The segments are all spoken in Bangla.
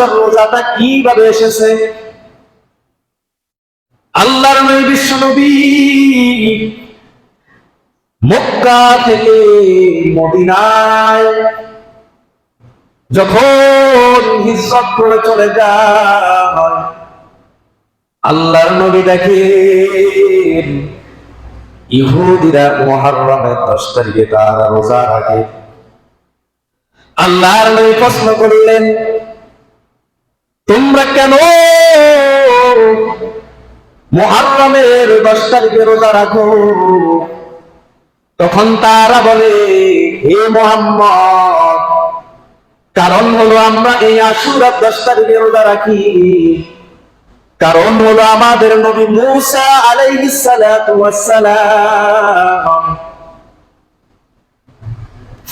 আশুরার রোজাটা কীভাবে এসেছে? আল্লাহর নবী বিশ্ব নবী মক্কা থেকে মদিনায় যখন হিজরত করে চলে যায়, আল্লাহর নবী দেখেন ইহুদিরা মহারমের দশ তারিখে তারা রোজা রাখে। আল্লাহর নবী প্রশ্ন করলেন তোমরা কেন মহারমের দশ তারিখে রোজা রাখো? তখন তারা বলে, হে মোহাম্মদ, কারণ হলো আমরা এই আশুরার দশ তারিখে রোজা রাখি। কারণ হলো আমাদের নবী মুসা আলাইহিস সালাতু ওয়াস সালাম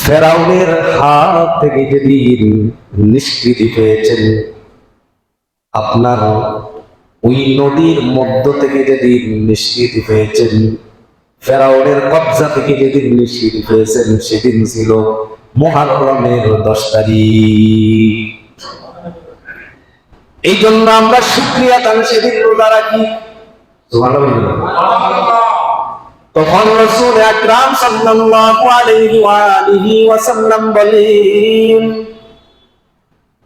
ফেরাউনের হাত থেকে যেদিন নিষ্কৃতি পেয়েছেন আপনার ওই নদীর মধ্য থেকে যদি নিষ্কৃতি পেয়েছেন ফেরাউনের কবজা থেকে যেদিন নিষ্কৃতি পেয়েছেন সেদিন ছিল মহারমের দশ তারিখ। এই জন্য আমরা শুক্রিয়া তান সেদিন রোজা রাখি। তখন রসুল আকরাম সাল্লাল্লাহু আলাইহি ওয়া আলিহি ওয়াসাল্লাম বলেন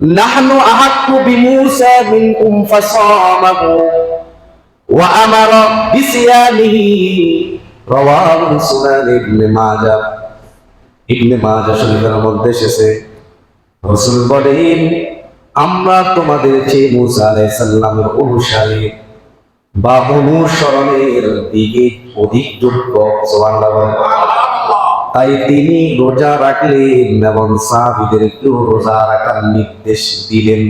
নাহনু আহাক্কু বিমূসা মিনকুম ফাসামাহু ওয়া আমারা বিসিয়ামিহি রাওয়াহু সুনান ইবনে মাজাহ শরীফের মধ্যে এসেছে, রসুল বলেন, আমরা তোমাদের চেয়ে মুসা আলাইহিস সালামের অনুসারী বা অনুসরণের দিকে অধিক যোগ্য সুবহানাল্লাহ। তাই তিনি রোজা রাখলেন এবং সাহাবিদেরকেও রোজা রাখার নির্দেশ দিলেন।